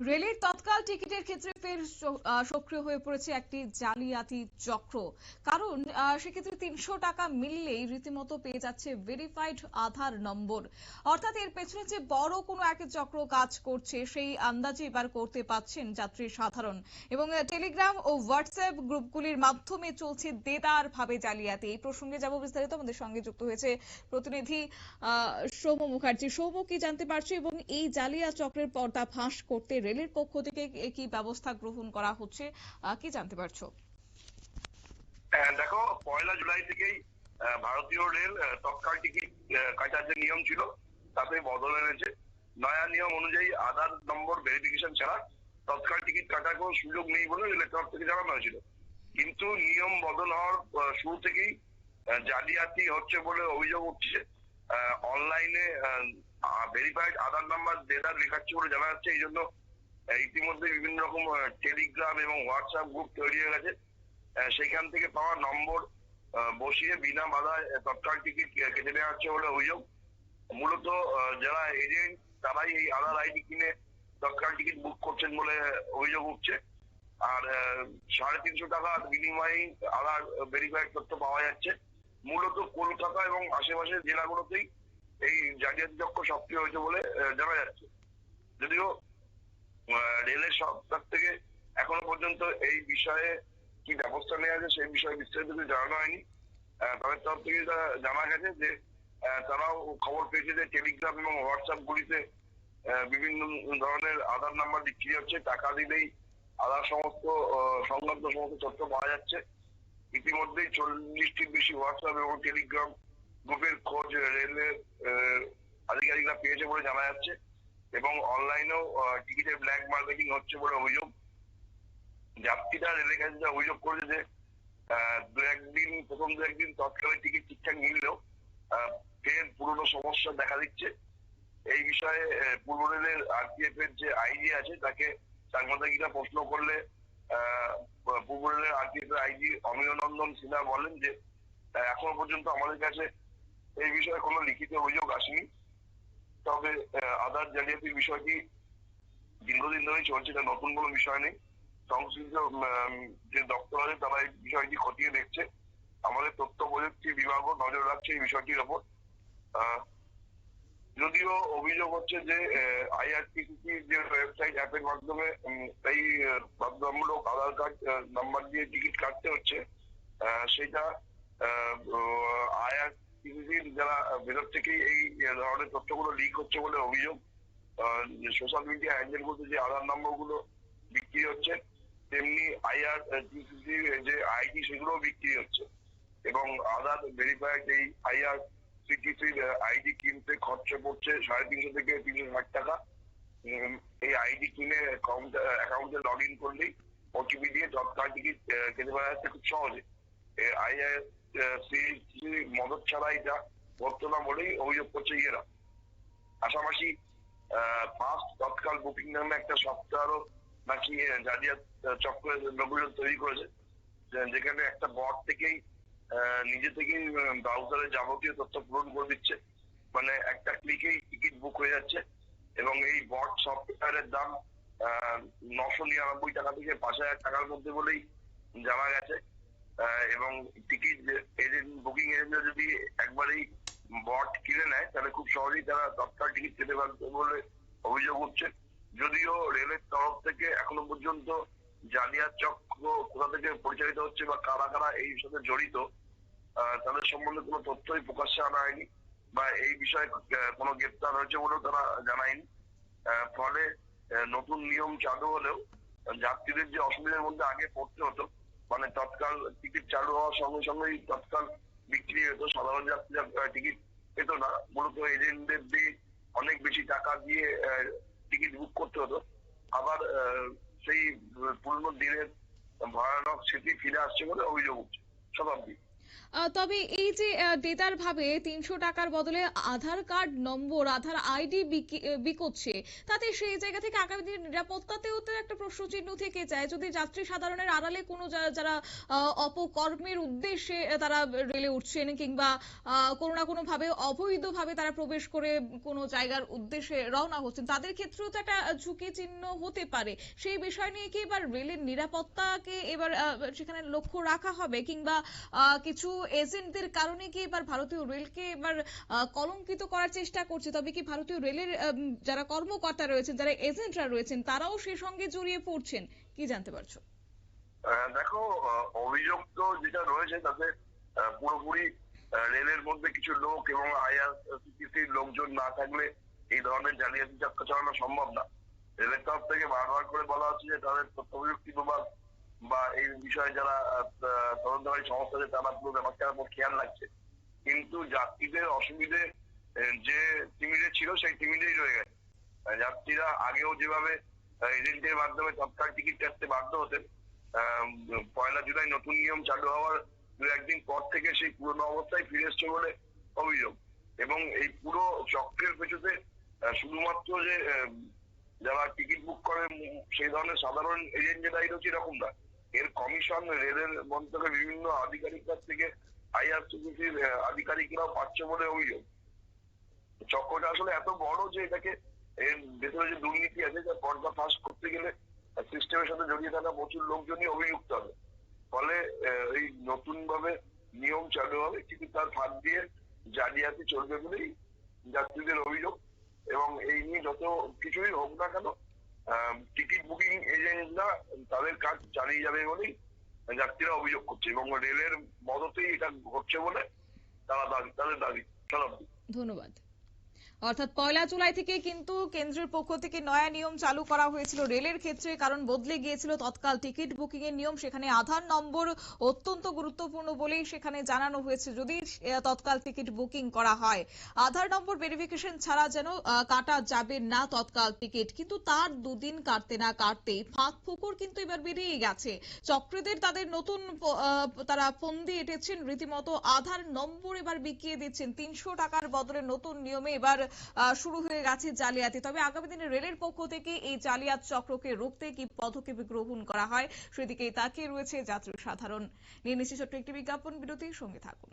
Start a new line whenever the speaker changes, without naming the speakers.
রেলের তৎকাল টিকিটের ক্ষেত্রে ফের সক্রিয় হয়ে পড়েছে একটি জালিয়াতি চক্র। কারণ সেক্ষেত্রে তিনশো টাকা মিললেই রীতিমতো পেয়ে যাচ্ছে ভেরিফাইড আধার নম্বর। অর্থাৎ এর পেছনে যে বড় কোনো এক চক্র কাজ করছে, সেই আন্দাজে এবার করতে পাচ্ছেন যাত্রী সাধারণ। এবং টেলিগ্রাম ও হোয়াটসঅ্যাপ গ্রুপগুলির মাধ্যমে চলছে দেদার ভাবে জালিয়াতি। এই প্রসঙ্গে যাব বিস্তারিত, আমাদের সঙ্গে যুক্ত হয়েছে প্রতিনিধি সৌম্য মুখার্জি। সৌম্য, কি জানতে পারছ? এবং এই জালিয়া চক্রের পর্দা ফাঁস করতে রেলের পক্ষ থেকে কি ব্যবস্থা গ্রহণ করা হচ্ছে কি জানতে পারছ?
হ্যাঁ, দেখো পয়লা জুলাই থেকেই ভারতীয় রেল তৎকাল টিকিট কাটার যে নিয়ম ছিল তাতে বদল এনেছে। নয়া নিয়ম অনুযায়ী আধার নম্বর ভেরিফিকেশন ছাড়া তৎকাল টিকিট কাটার কোনো সুযোগ নেই বলে রেলের তরফ থেকে জানানো হয়েছিল। কিন্তু নিয়ম বদল হওয়ার শুরু থেকেই জালিয়াতি হচ্ছে বলে অভিযোগ উঠছে। অনলাইনে ভেরিফাইড আধার নাম্বার দেদার লেখাচ্ছে বলে জানা যাচ্ছে। এই জন্য ইতিমধ্যে বিভিন্ন রকম টেলিগ্রাম এবং হোয়াটসঅ্যাপ গ্রুপ তৈরি হয়ে গেছে। সেখান থেকে পাওয়া নম্বর বসিয়ে বিনা বাধায় তৎকাল টিকিট কেটে নেওয়া হচ্ছে বলে অভিযোগ। মূলত যারা এজেন্ট তারাই এই আধার আইডি কিনে তৎকাল টিকিট বুক করছেন বলে অভিযোগ উঠছে। আর সাড়ে তিনশো টাকার বিনিময়ে আধার ভেরিফাইড তথ্য পাওয়া যাচ্ছে। মূলত কলকাতা এবং আশেপাশের জেলাগুলোতেই এই জালিয়াতি চক্র সক্রিয় হয়েছে বলে জানা যাচ্ছে। যদিও রেলের সরকার থেকে এখনও পর্যন্ত এই বিষয়ে কি ব্যবস্থা নেওয়া আছে সেই বিষয়ে বিস্তারিত জানানো হয়নি। তাদের তরফ থেকে জানা গেছে যে তারাও খবর পেয়েছে যে টেলিগ্রাম এবং হোয়াটসঅ্যাপ গুলিতে বিভিন্ন ধরনের আধার নাম্বার বিক্রি হচ্ছে, টাকা দিলেই আধার সমস্ত সংক্রান্ত সমস্ত তথ্য পাওয়া যাচ্ছে। ইতিমধ্যেই চল্লিশটির বেশি হোয়াটসঅ্যাপ এবং টেলিগ্রাম গ্রুপের খোঁজ রেলের আধিকারিকরা পেয়েছে বলে জানা যাচ্ছে। এবং অনলাইনেও টিকিটের ব্ল্যাক মার্কেটিং হচ্ছে বলে অভিযোগ। যাত্রীরা রেলের কাছে যা অভিযোগ করেছে যে দু একদিন, প্রথম দু একদিন তৎকালীন টিকিট ঠিকঠাক মিললেও ফের পুরনো সমস্যা দেখা দিচ্ছে। এই বিষয়ে পূর্ব রেলের আরপিএফ এর যে আইজি আছে, তাকে সাংবাদিকরা প্রশ্ন করলে পূর্ব রেলের আরপিএফ এর আইজি অমিয় নন্দন সিনহা বলেন যে, এখনও পর্যন্ত আমাদের কাছে এই বিষয়ে কোনো লিখিত অভিযোগ আসেনি। তবে আধার জালিয়াতির বিষয়টি দীর্ঘদিন ধরেই চলছে, এটা নতুন কোনো বিষয় নেই। সংশ্লিষ্ট যে দপ্তর আছে তারা এই বিষয়টি খতিয়ে দেখছে, আমাদের তথ্য প্রযুক্তি বিভাগও নজর রাখছে এই বিষয়টির ওপর। যদিও অভিযোগ হচ্ছে যে আইআরটিসি যে ওয়েবসাইট অ্যাপের মাধ্যমে এই বাধ্যতামূলক আধার কার্ড নাম্বার দিয়ে টিকিট কাটতে হচ্ছে সেটা আইআরটিসির যারা ভেতর থেকেই এই ধরনের তথ্যগুলো লিক হচ্ছে বলে অভিযোগ সোশ্যাল মিডিয়া হ্যান্ডেল গুলোতে যে আধার নম্বরগুলো বিক্রি হচ্ছে, তেমনি আইআর যে আইডি সেগুলো বিক্রি হচ্ছে। এবং আধার ভেরিফাইড এই আইআর সিটিসির আইডি কিনতে খরচা পড়ছে সাড়ে তিনশো থেকে তিনশো ষাট টাকা। এই আইডি কিনে অ্যাকাউন্টে লগ ইন করলেই ওটিপি দিয়ে তৎকাল টিকিট কেটে পাওয়া যাচ্ছে খুব সহজে। আইআর সিটি মদত ছাড়া এটা করতো না বলেই অভিযোগ করছে ইয়েরা পাশাপাশি ফার্স্ট তৎকাল বুকিং নামে একটা সপ্তাহেরও নাকি আহ, চক্রের লোকজন তৈরি করেছে যেখানে একটা বট থেকেই নিজে থেকেই ব্রাউজারে যাবতীয় তথ্য পূরণ করে দিচ্ছে মানে একটা ক্লিকেই টিকিট বুক হয়ে যাচ্ছে এবং এই বট সফটওয়্যারের দাম নশো নিরানব্বই টাকা থেকে পাঁচ হাজার টাকার মধ্যে বলেই জানা গেছে এবং টিকিট এজেন্ট বুকিং এজেন্ট যদি একবারই বট কিনে নেয়, তাহলে খুব সহজেই তারা তৎকাল টিকিট পেতে পারবে বলে অভিযোগ উঠছে। যদিও রেলের তরফ থেকে এখনও পর্যন্ত জালিয়াত চক্র কোথা থেকে পরিচালিত হচ্ছে বা কারা কারা এই সাথে জড়িত তাদের সম্বন্ধে কোনো তথ্যই প্রকাশ্যে আনা হয়নি বা এই বিষয়ে কোনো গ্রেপ্তার হয়েছে বলেও তারা জানায়নি। ফলে নতুন নিয়ম চালু হলেও যাত্রীদের যে অসুবিধার মধ্যে আগে পড়তে হতো মানে তৎকাল টিকিট চালু হওয়ার সঙ্গে সঙ্গেই তৎকাল বিক্রি হতো। সাধারণ যাত্রীরা টিকিট পেতো না। মূলত এজেন্টদের দিয়ে অনেক বেশি টাকা দিয়ে টিকিট বুক করতে হতো। আবার সেই পুরনো দিনের ভয়ানক স্মৃতি ফিরে আসছে বলে অভিযোগ উঠছে। শতাব্দী
তবে এই যে ডেটার ভাবে তিনশো টাকার বদলে আধার কার্ড নম্বর আধার আইডি বিকোচ্ছে তাতে সেই জায়গা থেকে আগামী দিনের নিরাপত্তাতেও তো একটা প্রশ্ন চিহ্ন থেকে যায়। যদি যাত্রী সাধারণের আড়ালে কোনো যারা অপকর্মের উদ্দেশ্যে তারা রেলে উঠছেন কিংবা কোনো না কোনো ভাবে অবৈধভাবে তারা প্রবেশ করে কোনো জায়গার উদ্দেশ্যে রওনা হচ্ছেন তাদের ক্ষেত্রেও তো একটা ঝুঁকি চিহ্ন হতে পারে। সেই বিষয় নিয়ে কি এবার রেলের নিরাপত্তাকে এবার সেখানে লক্ষ্য রাখা হবে কিংবা আহ, কিছু এজেন্টদের কারণে কি এবার ভারতীয় রেলকে এবার কলঙ্কিত করার চেষ্টা করছে? তবে কি ভারতীয় রেলের যারা কর্মকর্তা রয়েছেন, যারা এজেন্টরা রয়েছেন, তারাও সে সঙ্গে জড়িয়ে পড়ছেন? কি জানতে পারছ?
দেখো অভিযোগ তো যেটা রয়েছে তাতে পুরোপুরি রেলের মধ্যে কিছু লোক এবং আইআরসিটিসির লোকজন না থাকলে এই ধরনের জালিয়াতি চক্র চালানো সম্ভব না। রেলের তরফ থেকে বারবার করে বলা হচ্ছে যে তাদের তথ্য প্রযুক্তি বিভাগ বা এই বিষয়ে যারা তদন্তকারী সংস্থা তারা পুরো ব্যাপারটার উপর খেয়াল রাখছে। কিন্তু যাত্রীদের অসুবিধে যে টিমিলে ছিল, সেই টিমিলেই রয়ে গেছে। যাত্রীরা আগেও যেভাবে এজেন্টের মাধ্যমে তৎকাল টিকিট কাটতে বাধ্য হতেন পয়লা জুলাই নতুন নিয়ম চালু হওয়ার দু একদিন পর থেকে সেই পুরনো অবস্থায় ফিরে এসছে বলে অভিযোগ। এবং এই পুরো চক্রের পেছনে শুধুমাত্র যে যারা টিকিট বুক করে, সেই ধরনের সাধারণ এজেন্ট যে দায়ী রয়েছে এরকম না? এর কমিশন রেলের মন্ত্রকে বিভিন্ন আধিকারিকদের থেকে আইআরসিটিসির আধিকারিকরাও পাচ্ছে বলে অভিযোগ। চক্রটা আসলে এত বড় যে এটাকে এর ভেতরে যে দুর্নীতি আছে যা পর্দা ফাঁস করতে গেলে সিস্টেমের সাথে জড়িয়ে থাকা প্রচুর লোকজনই অভিযুক্ত হবে। ফলে এই নতুন ভাবে নিয়ম চালু হবে, কিন্তু তার ফাঁক দিয়ে জালিয়াতি চলবে বলেই যাত্রীদের অভিযোগ। এবং এই নিয়ে যত কিছুই হোক না কেন টিকিট বুকিং এজেন্টরা তাদের কাজ চালিয়ে যাবে বলেই যাত্রীরা অভিযোগ করছে এবং রেলের মদতেই এটা ঘটছে বলে তারা দাবি তাদের দাবি।
ধন্যবাদ। অর্থাৎ পয়লা জুলাই থেকে কিন্তু কেন্দ্রের পক্ষ থেকে নয়া নিয়ম চালু করা হয়েছিল রেলের ক্ষেত্রে, কারণ বদলে গিয়েছিল তৎকাল টিকিট বুকিং এর নিয়ম। সেখানে আধার নম্বর অত্যন্ত গুরুত্বপূর্ণ বলেই সেখানে জানানো হয়েছে, যদি তৎকাল টিকিট বুকিং করা হয়। আধার নম্বর ভেরিফিকেশন ছাড়া যেন কাটা যাবে না তৎকাল টিকিট। কিন্তু তার দুদিন কাটতে না কাটতেই ফাঁক ফুকুর কিন্তু এবার বেরিয়ে গেছে। চক্রদের তাদের নতুন তারা ফন্দি এঁটেছেন, রীতিমতো আধার নম্বর এবার বিকিয়ে দিচ্ছেন। তিনশো টাকার বদলে নতুন নিয়মে এবার শুরু হয়ে গেছে জালিয়াতি। তবে আগামী দিনে রেলের পক্ষ থেকে এই জালিয়াত চক্রকে রুখতে কি পদক্ষেপ গ্রহণ করা হয়, সেদিকেই তাকিয়ে রয়েছে যাত্রী সাধারণ। নিয়ে নিশ্চিত একটি বিজ্ঞাপন, বিরতির সঙ্গে থাকুন।